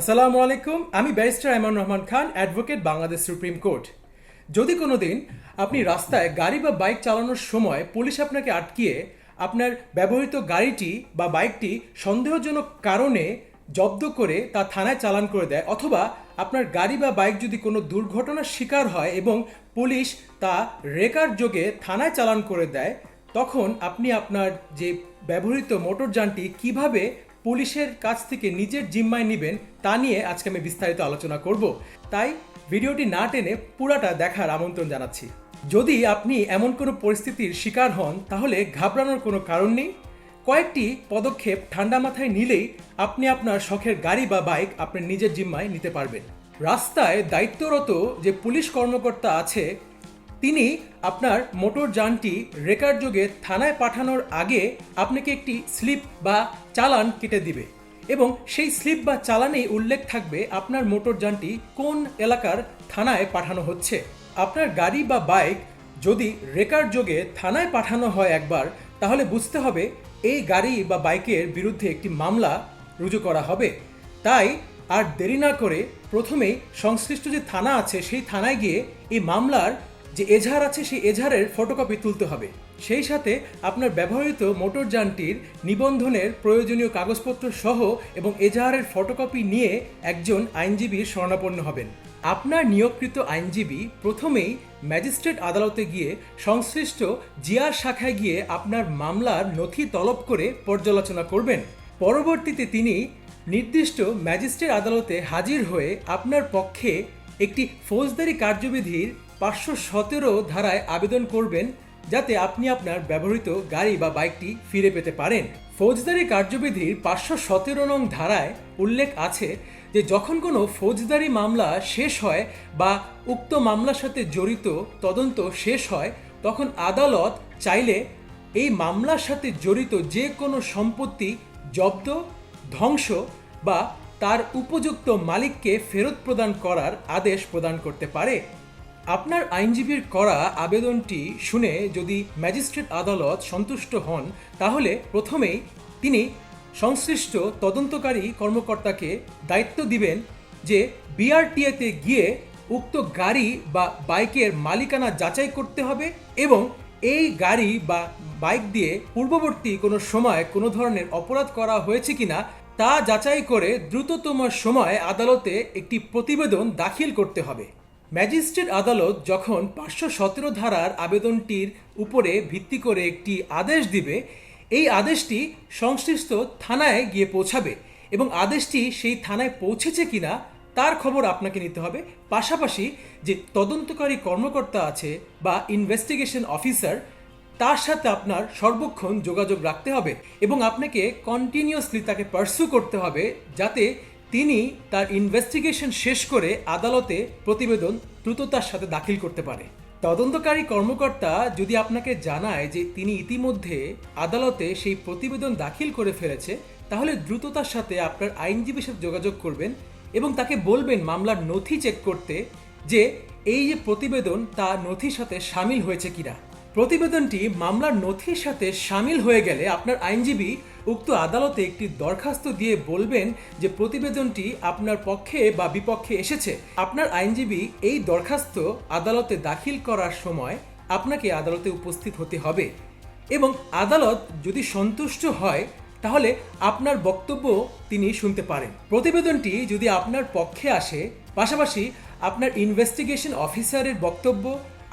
আসসালামু আলাইকুম, আমি barrister Aiman Rahman Khan, advocate Bangladesh supreme court. যদি কোনো দিন আপনি রাস্তায় গাড়ি বা বাইক চালানোর সময় পুলিশ আপনাকে আটকিয়ে আপনার ব্যবহৃত গাড়িটি বা বাইকটি সন্দেহজনক কারণে জব্দ করে তা থানায় চালান করে দেয়, অথবা আপনার গাড়ি বা বাইক যদি কোনো দুর্ঘটনার শিকার হয় এবং পুলিশ তা রেকার যোগে থানায় চালান করে দেয়, তখন আপনি আপনার যে ব্যবহৃত মোটরযানটি কীভাবে পুলিশের কাছ থেকে নিজের জিম্মায় নেবেন তা নিয়ে আজকে আমি বিস্তারিত আলোচনা করব। তাই ভিডিওটি না টেনে পুরাটা দেখার আমন্ত্রণ জানাচ্ছি। যদি আপনি এমন কোনো পরিস্থিতির শিকার হন, তাহলে ঘাবড়ানোর কোনো কারণ নেই। কয়েকটি পদক্ষেপ ঠান্ডা মাথায় নিলেই আপনি আপনার শখের গাড়ি বা বাইক আপনার নিজের জিম্মায় নিতে পারবেন। রাস্তায় দায়িত্বরত যে পুলিশ কর্মকর্তা আছে তিনি আপনার মোটর যানটি রেকার যোগে থানায় পাঠানোর আগে আপনাকে একটি স্লিপ বা চালান কেটে দিবে এবং সেই স্লিপ বা চালানেই উল্লেখ থাকবে আপনার মোটর যানটি কোন এলাকার থানায় পাঠানো হচ্ছে। আপনার গাড়ি বা বাইক যদি রেকার যোগে থানায় পাঠানো হয় একবার, তাহলে বুঝতে হবে এই গাড়ি বা বাইকের বিরুদ্ধে একটি মামলা রুজু করা হবে। তাই আর দেরি না করে প্রথমেই সংশ্লিষ্ট যে থানা আছে, সেই থানায় গিয়ে এই মামলার যে এজাহার আছে সেই এজাহারের ফটোকপি তুলতে হবে। সেই সাথে আপনার ব্যবহৃত মোটরযানটির নিবন্ধনের প্রয়োজনীয় কাগজপত্র সহ এবং এজাহারের ফটোকপি নিয়ে একজন আইনজীবীর শরণাপন্ন হবেন। আপনার নিয়োগকৃত আইনজীবী প্রথমেই ম্যাজিস্ট্রেট আদালতে গিয়ে সংশ্লিষ্ট জিআর শাখায় গিয়ে আপনার মামলার নথি তলব করে পর্যালোচনা করবেন। পরবর্তীতে তিনি নির্দিষ্ট ম্যাজিস্ট্রেট আদালতে হাজির হয়ে আপনার পক্ষে একটি ফৌজদারি কার্যবিধির পাঁচশো সতেরো ধারায় আবেদন করবেন যাতে আপনি আপনার ব্যবহৃত গাড়ি বা বাইকটি ফিরে পেতে পারেন। ফৌজদারি কার্যবিধির পাঁচশো সতেরো নং ধারায় উল্লেখ আছে যে যখন কোনো ফৌজদারি মামলা শেষ হয় বা উক্ত মামলার সাথে জড়িত তদন্ত শেষ হয়, তখন আদালত চাইলে এই মামলার সাথে জড়িত যে কোনো সম্পত্তি জব্দ, ধ্বংস বা তার উপযুক্ত মালিককে ফেরত প্রদান করার আদেশ প্রদান করতে পারে। আপনার আইনজীবীর করা আবেদনটি শুনে যদি ম্যাজিস্ট্রেট আদালত সন্তুষ্ট হন, তাহলে প্রথমেই তিনি সংশ্লিষ্ট তদন্তকারী কর্মকর্তাকে দায়িত্ব দিবেন যে বিআরটিএতে গিয়ে উক্ত গাড়ি বা বাইকের মালিকানা যাচাই করতে হবে এবং এই গাড়ি বা বাইক দিয়ে পূর্ববর্তী কোনো সময় কোনো ধরনের অপরাধ করা হয়েছে কিনা তা যাচাই করে দ্রুততম সময়ে আদালতে একটি প্রতিবেদন দাখিল করতে হবে। ম্যাজিস্ট্রেট আদালত যখন পাঁচশো সতেরো ধারার আবেদনটির উপরে ভিত্তি করে একটি আদেশ দিবে, এই আদেশটি সংশ্লিষ্ট থানায় গিয়ে পৌঁছাবে এবং আদেশটি সেই থানায় পৌঁছেছে কিনা তার খবর আপনাকে নিতে হবে। পাশাপাশি যে তদন্তকারী কর্মকর্তা আছে বা ইনভেস্টিগেশন অফিসার তার সাথে আপনার সর্বক্ষণ যোগাযোগ রাখতে হবে এবং আপনাকে কন্টিনিউয়াসলি তাকে পার্সু করতে হবে যাতে তিনি তার ইনভেস্টিগেশন শেষ করে আদালতে প্রতিবেদন দ্রুততার সাথে দাখিল করতে পারে। তদন্তকারী কর্মকর্তা যদি আপনাকে জানায় যে তিনি ইতিমধ্যে আদালতে সেই প্রতিবেদন দাখিল করে ফেলেছে, তাহলে দ্রুততার সাথে আপনার আইনজীবীর সাথে যোগাযোগ করবেন এবং তাকে বলবেন মামলার নথি চেক করতে যে এই যে প্রতিবেদন তা নথির সাথে সামিল হয়েছে কিনা। প্রতিবেদনটি মামলার নথির সাথে সামিল হয়ে গেলে আপনার আইনজীবী উক্ত আদালতে একটি দরখাস্ত দিয়ে বলবেন যে প্রতিবেদনটি আপনার পক্ষে বা বিপক্ষে এসেছে। আপনার আইনজীবী এই দরখাস্ত আদালতে দাখিল করার সময় আপনাকে আদালতে উপস্থিত হতে হবে এবং আদালত যদি সন্তুষ্ট হয়, তাহলে আপনার বক্তব্য তিনি শুনতে পারেন। প্রতিবেদনটি যদি আপনার পক্ষে আসে, পাশাপাশি আপনার ইনভেস্টিগেশন অফিসারের বক্তব্য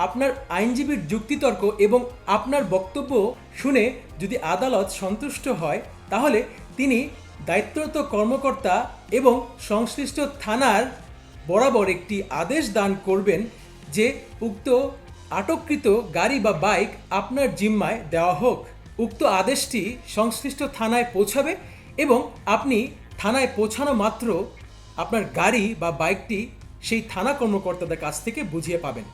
আপনার আইনজীবীর যুক্তিতর্ক এবং আপনার বক্তব্য শুনে যদি আদালত সন্তুষ্ট হয়, তাহলে তিনি দায়িত্বরত কর্মকর্তা এবং সংশ্লিষ্ট থানার বরাবর একটি আদেশ দান করবেন যে উক্ত আটককৃত গাড়ি বা বাইক আপনার জিম্মায় দেওয়া হোক। উক্ত আদেশটি সংশ্লিষ্ট থানায় পৌঁছাবে এবং আপনি থানায় পৌঁছানো মাত্র আপনার গাড়ি বা বাইকটি সেই থানা কর্মকর্তাদের কাছ থেকে বুঝিয়ে পাবেন।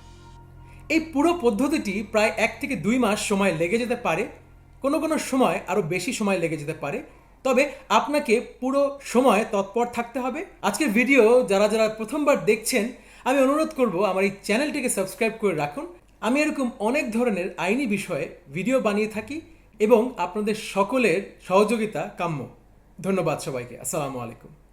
এই পুরো পদ্ধতিটি প্রায় এক থেকে দুই মাস সময় লেগে যেতে পারে। কোনো কোনো সময় আরও বেশি সময় লেগে যেতে পারে। তবে আপনাকে পুরো সময় তৎপর থাকতে হবে। আজকের ভিডিও যারা যারা প্রথমবার দেখছেন, আমি অনুরোধ করব আমার এই চ্যানেলটিকে সাবস্ক্রাইব করে রাখুন। আমি এরকম অনেক ধরনের আইনি বিষয়ে ভিডিও বানিয়ে থাকি এবং আপনাদের সকলের সহযোগিতা কাম্য। ধন্যবাদ সবাইকে। আসসালামু আলাইকুম।